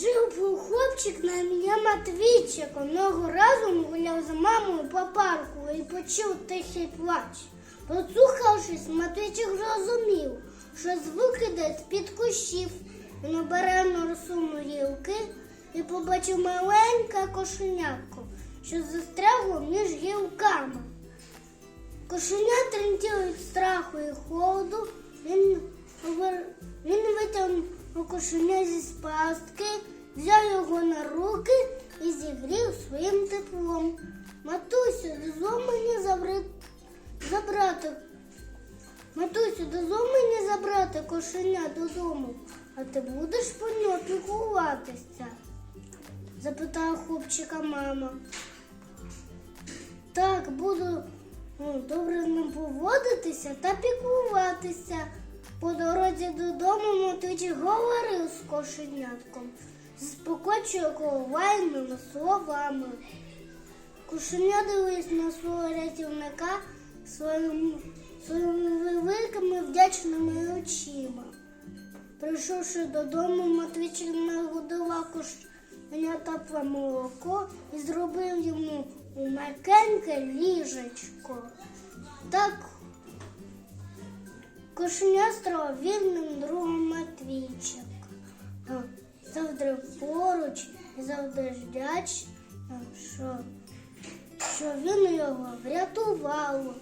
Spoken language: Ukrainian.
Жив був хлопчик на ім'я Матвійчик. Одного разу гуляв за мамою по парку і почув тихий плач. Послухавшись, Матвійчик зрозумів, що звуки йде з-під кущів. Він обережно розсунув гілки і побачив маленьке кошенятко, що застрягло між гілками. Кошеня тремтіло від страху і холоду. Кошеня зі спастки, взяв його на руки і зігрів своїм теплом. Матусю, дозволь мені забрати. Матусю, дозволь мені забрати кошеня додому, а ти будеш по нього піклуватися? запитала хлопчика мама. Так, буду ну, добре з ним поводитися та піклуватися. По дорозі додому Матвійчик говорив з кошенятком, заспокоюючи коловайними словами. Кошеня дивись на свого рятівника своїм, своїми великими вдячними очима. Прийшовши додому, Матвійчик нагодував кошеня тепле молоко і зробив йому у м'якеньке ліжечко. Так кошеня став вірним другом Матвійчик. Завжди поруч завжди вдячний, що, що він його врятував.